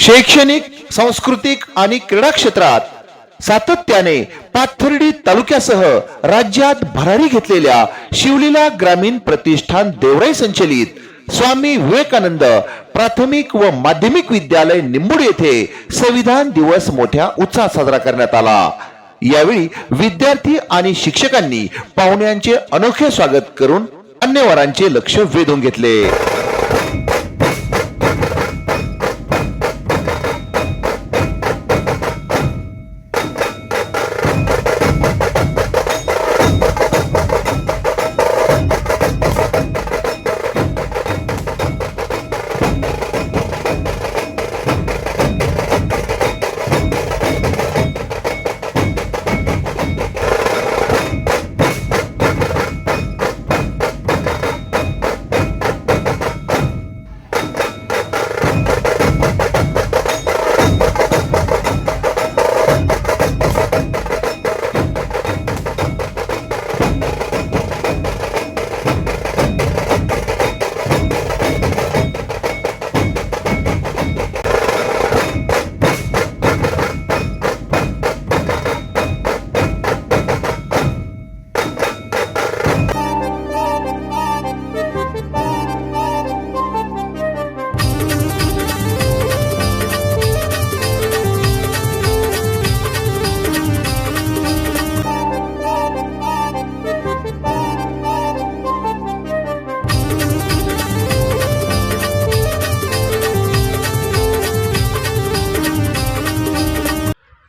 शैक्षणिक सांस्कृतिक आणि क्रीडा क्षेत्रात सातत्याने पाथर्डी तालुक्यासह राज्यात भरारी घेतलेल्या शिवलीला ग्रामीण प्रतिष्ठान देवराई संचलित स्वामी विवेकानंद प्राथमिक व माध्यमिक विद्यालय निंबूड येथे संविधान दिवस मोठ्या उत्साहात साजरा करण्यात आला. यावेळी विद्यार्थी आणि शिक्षकांनी पाहुण्यांचे अनोखे स्वागत करून मान्यवरांचे लक्ष वेधून घेतले.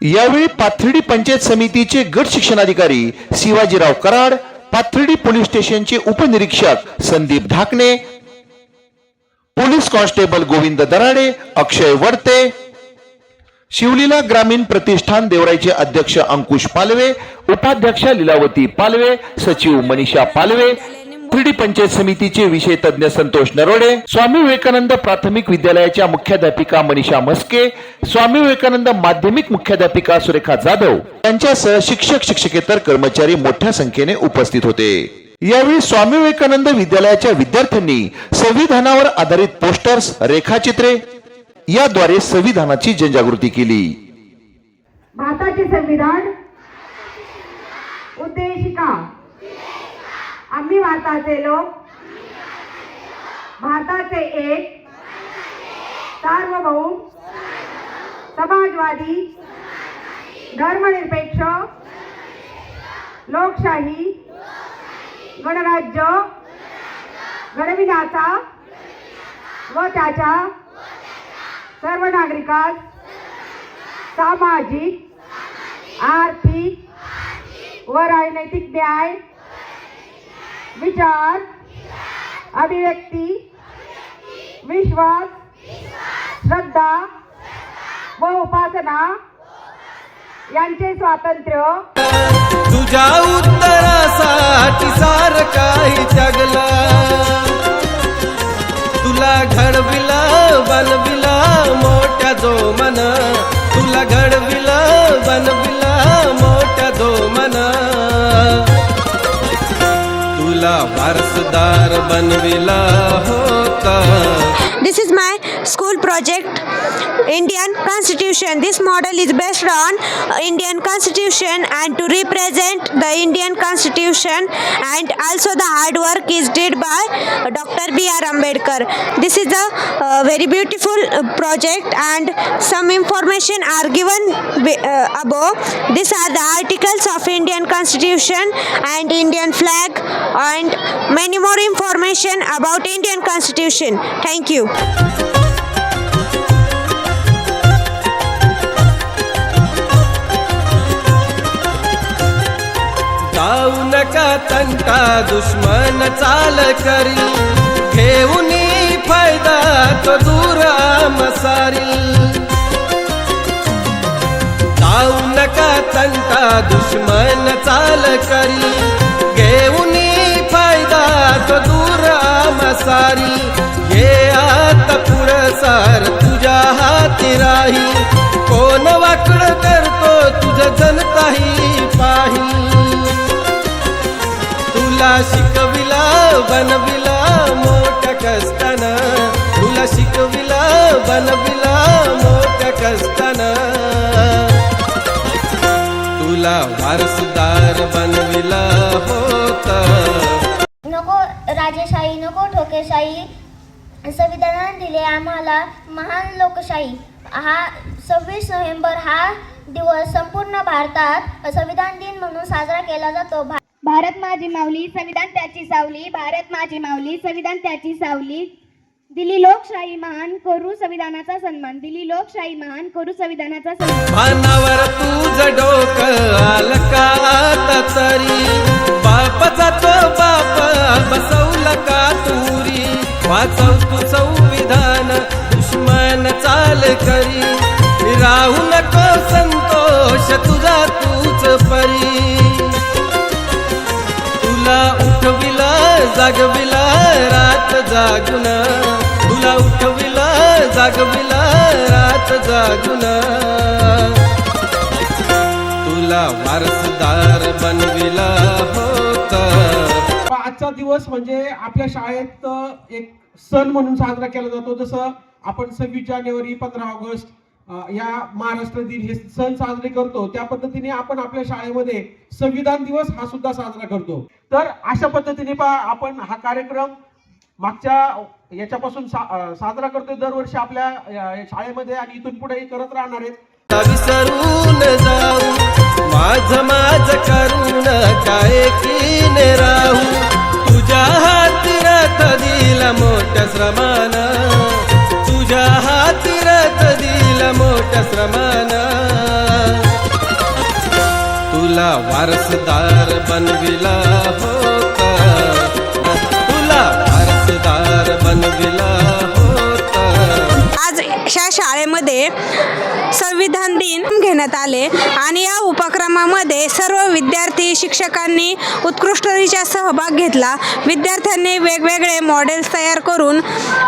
यावेळी पाथर्डी पंचायत समितीचे गट शिक्षणाधिकारी शिवाजीराव कराड पाथर्डी पोलीस स्टेशनचे उपनिरीक्षक संदीप ढाकणे पोलीस कॉन्स्टेबल गोविंद दराडे अक्षय वडते शिवलीला ग्रामीण प्रतिष्ठान देवराईचे अध्यक्ष अंकुश पालवे उपाध्यक्षा लिलावती पालवे सचिव मनीषा पालवे थ्रीडी पंचायत समितीचे विषय तज्ञ संतोष नरोडे स्वामी विवेकानंद प्राथमिक विद्यालयाच्या मुख्याध्यापिका मनीषा मस्के स्वामी विवेकानंद माध्यमिक मुख्याध्यापिका सुरेखा जाधव यांच्यासह शिक्षक शिक्षकेतर कर्मचारी मोठ्या संख्येने उपस्थित होते. यावेळी स्वामी विवेकानंद विद्यालयाच्या विद्यार्थ्यांनी संविधानावर आधारित पोस्टर्स रेखाचित्रे याद्वारे संविधानाची जनजागृती केली. भारताचे संविधान उद्देशिका आम्ही भारताचे लोक. भारताचे एक. सार्वभौम. समाजवादी. धर्मनिरपेक्ष. लोकशाही. गणराज्य. घडविण्याचा व त्याच्या सर्व नागरिकास सामाजिक आर्थिक व राजनैतिक न्याय विचार अभिव्यक्ती विश्वास श्रद्धा व उपासना यांचे स्वातंत्र्य. तुझ्या उत्तरासाठी सार काही जगला तुला घडविला बलविला मोठ्या जो मन वारसदार बनविला होता। This is my school project Indian Constitution. This model is based on Indian Constitution and to represent the Indian Constitution and also the hard work is did by Dr. B.R. Ambedkar. This is a uh, very beautiful uh, project and some information are given uh, above. These are the articles of Indian Constitution and Indian flag and many more information about Indian Constitution. Thank you. जाऊ नका तंटा दुश्मन चाल करी. घेऊन फायदा तो दूर मसारी जाऊ नका तंटा दुश्मन चाल करी. घेऊन फायदा तो दूर मसारी हे आता पुरसार तुझ्या हाती राही. कोण वाकड करतो तुझ जनताही पाही. तुला शिकविला बनविला मोठ्या कष्टानं. तुला शिकविला बनविला मोठ्या कष्टानं. तुला वारसदार बनविला होता. नको राजेशाही नको ठोकेशाही. संविधानाने दिले आम्हाला महान लोकशाही. हा सव्वीस नोव्हेंबर हा दिवस संपूर्ण भारतात संविधान दिन म्हणून साजरा केला जातो. भा- भारत माझी माऊली संविधान त्याची सावली. भारत माझी माऊली संविधान त्याची सावली. दिली लोकशाही महान करू संविधानाचा सन्मान. दिली लोकशाही महान करू संविधानाचा सन्मान. मानावर तुझ डोकं आलं का आता तरी? बापचा तो बाप बसवला का तुरी? वाचव तू संविधान दुश्मन चाल करी. राहू नको संतोष तुझा तूच परी. तुला उठविला जागविला रात जागुन. तुला उठविला जागविला रात जागुन. तुला वारसदार बनविला आजचा दिवस म्हणजे आपल्या शाळेत एक सण म्हणून साजरा केला जातो. जसं आपण सव्वीस जानेवारी पंधरा ऑगस्ट या महाराष्ट्र दिन हे सण साजरे करतो. त्या पद्धतीने आपण आपल्या शाळेमध्ये संविधान दिवस हा सुद्धा साजरा करतो. तर अशा पद्धतीने पा आपण हा कार्यक्रम मागच्या याच्यापासून सा, साजरा करतोय. दरवर्षी आपल्या शाळेमध्ये आणि इथून पुढेही करत राहणार आहेत. विसरून जाऊ. माझ माझ करून काय कीने मोठ्या श्रमान तुझ्या हाती रथ दिला मोठ्या श्रमान. तुला वारसदार बनविला होता. तुला वारसदार बनविला होता. आज या शाळेमध्ये संविधान दिन घेण्यात आले आणि या उपक्रमामध्ये सर्व विद्यार्थी शिक्षकांनी उत्कृष्टरीचा सहभाग घेतला. विद्यार्थ्यांनी वेगवेगळे मॉडेल्स तयार करून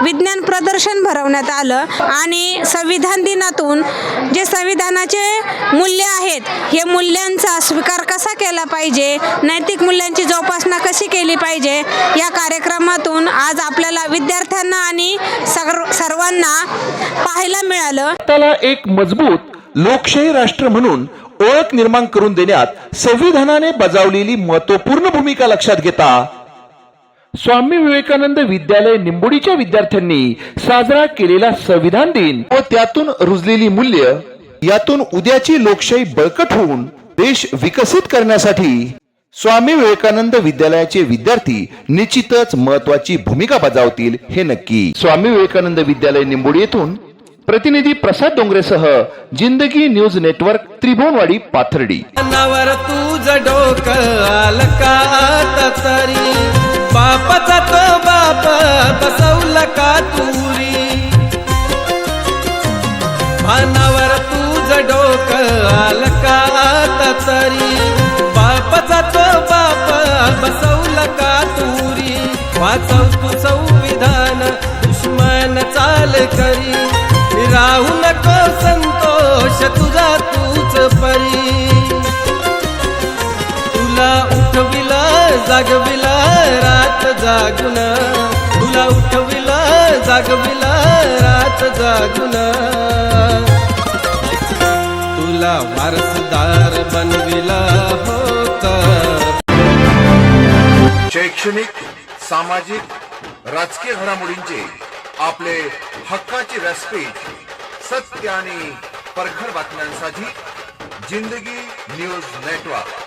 विज्ञान प्रदर्शन भरवण्यात आलं आणि संविधान दिनातून जे संविधानाचे मूल्य आहेत हे मूल्यांचा स्वीकार कसा केला पाहिजे नैतिक मूल्यांची जोपासना कशी केली पाहिजे या कार्यक्रमातून आज आपल्याला विद्यार्थ्यांना आणि सगळ सर्वांना पाहायला पाहायला मिळालं. त्याला एक मजबूत लोकशाही राष्ट्र म्हणून ओळख निर्माण करून देण्यात संविधानाने बजावलेली महत्त्वपूर्ण भूमिका लक्षात घेता. स्वामी विवेकानंद विद्यालय निंबोडीच्या विद्यार्थ्यांनी साजरा केलेला संविधान दिन. व त्यातून रुजलेली मूल्य यातून उद्याची लोकशाही बळकट होऊन देश विकसित करण्यासाठी स्वामी विवेकानंद विद्यालयाचे विद्यार्थी निश्चितच महत्वाची भूमिका बजावतील हे नक्की. स्वामी विवेकानंद विद्यालय निंबोडी येथून प्रतिनिधी प्रसाद डोंगरेसह जिंदगी न्यूज नेटवर्क त्रिभुवनवाडी पाथर्डी. नावर तुझ डोक आलं का तरी. बापाचा तो बाप बसवला का तुरी? भानावर तुझ डोकं तुला उठविला जागविला रात जागुन. तुला उठविला जागविला रात जागुन. तुला वारसदार बनविला होता. शैक्षणिक सामाजिक राजकीय घडामोडींचे आपले हक्काचे व्यासपीठ सत्य आणि परखड बातम्यांसाठी जिंदगी न्यूज नेटवर्क.